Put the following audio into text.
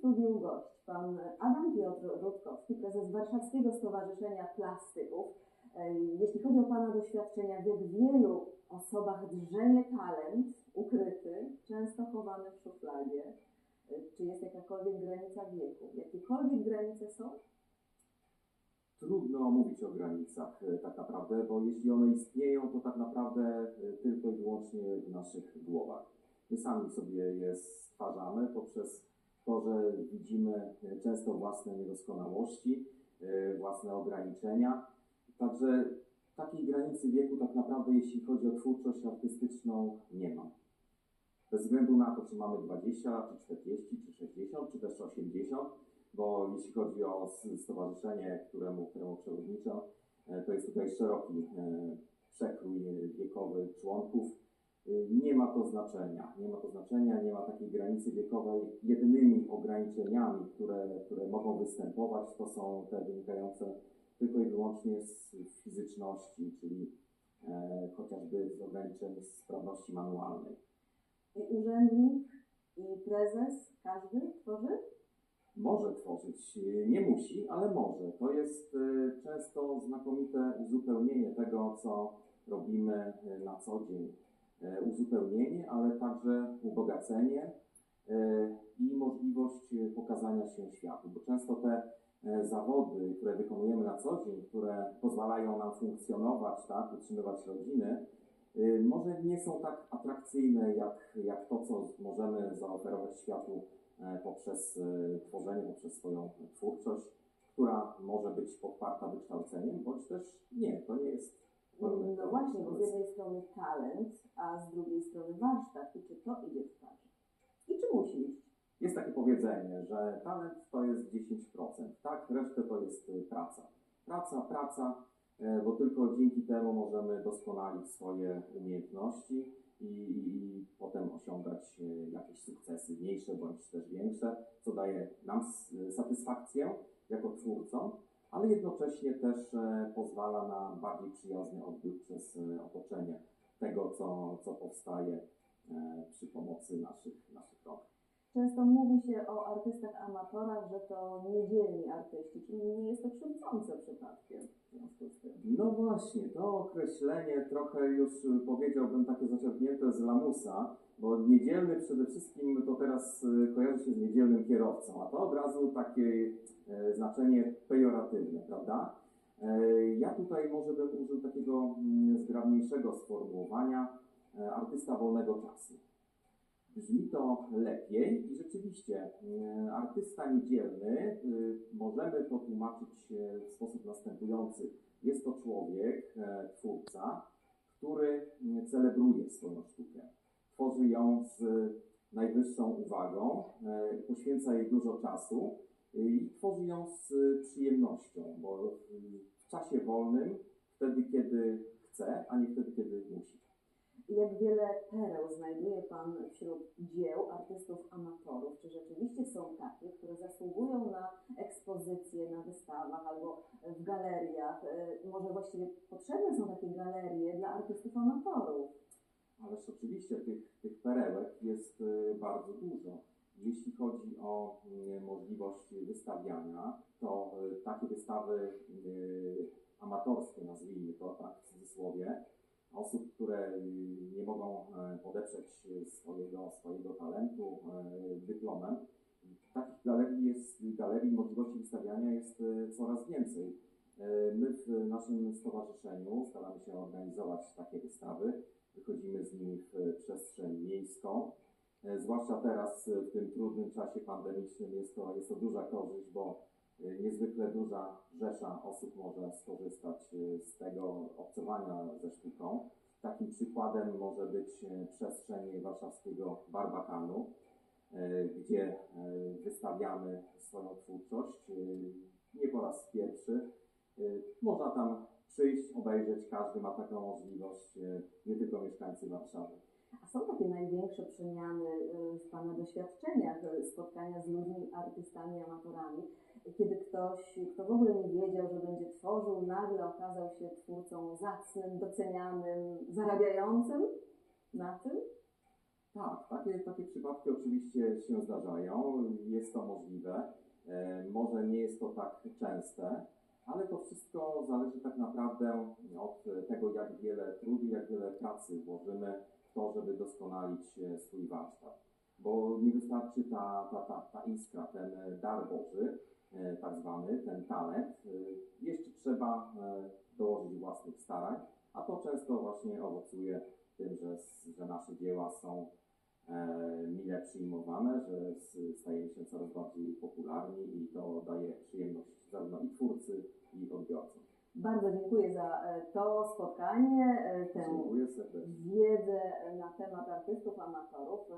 studium gość, pan Adam Piotr Rutkowski, prezes Warszawskiego Stowarzyszenia Plastyków. E, Jeśli chodzi o Pana doświadczenia, w wielu osobach drzemie talent ukryty, często chowany w szufladzie? E, Czy jest jakakolwiek granica wieku? Jakiekolwiek granice są? Trudno mówić o granicach e, tak naprawdę, bo jeśli one istnieją, to tak naprawdę tylko i wyłącznie w naszych głowach. My sami sobie je stwarzamy poprzez to, że widzimy e, często własne niedoskonałości, e, własne ograniczenia. Także takiej granicy wieku tak naprawdę, jeśli chodzi o twórczość artystyczną, nie ma. Bez względu na to, czy mamy 20 lat, czy 40, czy 60, czy też 80, bo jeśli chodzi o stowarzyszenie, któremu, któremu przewodniczę, e, to jest tutaj szeroki przekrój wiekowy członków. Nie ma to znaczenia. Nie ma to znaczenia, nie ma takiej granicy wiekowej. Jedynymi ograniczeniami, które, które mogą występować, to są te wynikające tylko i wyłącznie z fizyczności, czyli e, chociażby z ograniczeń sprawności manualnej. I urzędnik i prezes, każdy tworzy? Może tworzyć, nie musi, ale może. To jest y, często znakomite uzupełnienie tego, co robimy y, na co dzień. Y, Uzupełnienie, ale także ubogacenie y, i możliwość y, pokazania się światu, bo często te zawody, które wykonujemy na co dzień, które pozwalają nam funkcjonować, tak, utrzymywać rodziny, może nie są tak atrakcyjne jak, jak to, co możemy zaoferować światu e, poprzez e, tworzenie, poprzez swoją twórczość, która może być podparta wykształceniem, bądź też nie, to nie jest No właśnie, bo z jednej strony talent, a z drugiej strony warsztat. I czy to idzie w parze? I czy musi iść? Jest takie powiedzenie, że talent to jest 10%, tak, resztę to jest y, praca. Praca, praca, e, bo tylko dzięki temu możemy doskonalić swoje umiejętności i, i, potem osiągać e, jakieś sukcesy, mniejsze bądź też większe, co daje nam satysfakcję jako twórcom, ale jednocześnie też e, pozwala na bardziej przyjazny odbiór przez e, otoczenie tego, co, co powstaje e, przy pomocy naszych, naszych rąk. Często mówi się o artystach amatorach, że to niedzielni artyści. Czy nie jest to krzywdzące przypadkiem w związku z tym? No właśnie, to określenie trochę już powiedziałbym takie zaczerpnięte z lamusa, bo niedzielny przede wszystkim to teraz y, kojarzy się z niedzielnym kierowcą, a to od razu takie e, znaczenie pejoratywne, prawda? E, Ja tutaj może bym użył takiego mm, zgrabniejszego sformułowania e, artysta wolnego czasu. Brzmi to lepiej i rzeczywiście artysta niedzielny y, możemy to tłumaczyć w sposób następujący. Jest to człowiek, twórca, który mm, celebruje swoją sztukę. Tworzy ją z najwyższą uwagą, e, poświęca jej dużo czasu y, i tworzy ją z przyjemnością, bo w- czasie wolnym, wtedy kiedy chce, a nie wtedy kiedy musi. Jak wiele pereł znajduje Pan wśród dzieł artystów amatorów? Czy rzeczywiście są takie, które zasługują na ekspozycje na wystawach albo w galeriach? E, Może właściwie potrzebne są takie galerie dla artystów amatorów? Ależ oczywiście tych, tych perełek jest y, bardzo dużo. Jeśli chodzi o y, możliwość wystawiania, to y, takie wystawy y, amatorskie, nazwijmy to tak w cudzysłowie, osób, które nie mogą e, podeprzeć swojego, swojego talentu e, dyplomem, takich galerii jest, galerii możliwości wystawiania jest coraz więcej. E, My w naszym stowarzyszeniu staramy się organizować takie wystawy wychodzimy z nimi w przestrzeń miejską. E, Zwłaszcza teraz, e, w tym trudnym czasie pandemicznym, jest to, jest to duża korzyść, bo niezwykle duża rzesza osób może skorzystać z tego obcowania ze sztuką. Takim przykładem może być przestrzeń warszawskiego Barbakanu, gdzie wystawiamy swoją twórczość. Nie po raz pierwszy. E, Można tam przyjść, obejrzeć, każdy ma taką możliwość, e, nie tylko mieszkańcy Warszawy. A są takie największe przemiany y, w Pana doświadczeniach, y, spotkania z ludźmi, artystami, amatorami, kiedy ktoś, kto w ogóle nie wiedział, że będzie tworzył, nagle okazał się twórcą zacnym, docenianym, zarabiającym na tym? Tak, takie, takie przypadki oczywiście się zdarzają, jest to możliwe. E, Może nie jest to tak częste, ale to wszystko zależy tak naprawdę od tego, jak wiele trudu, jak wiele pracy włożymy w to, żeby doskonalić e, swój warsztat. Bo nie wystarczy ta, ta, ta, ta iskra, ten dar Boży, e, tak zwany, ten talent. E, Jeszcze trzeba dołożyć własnych starań, a to często właśnie owocuje tym, że, że nasze dzieła są mile przyjmowane, że stajemy się coraz bardziej popularni i to daje przyjemność zarówno i twórcy. Bardzo dziękuję za e, to spotkanie, e, tę wiedzę na temat artystów amatorów. E,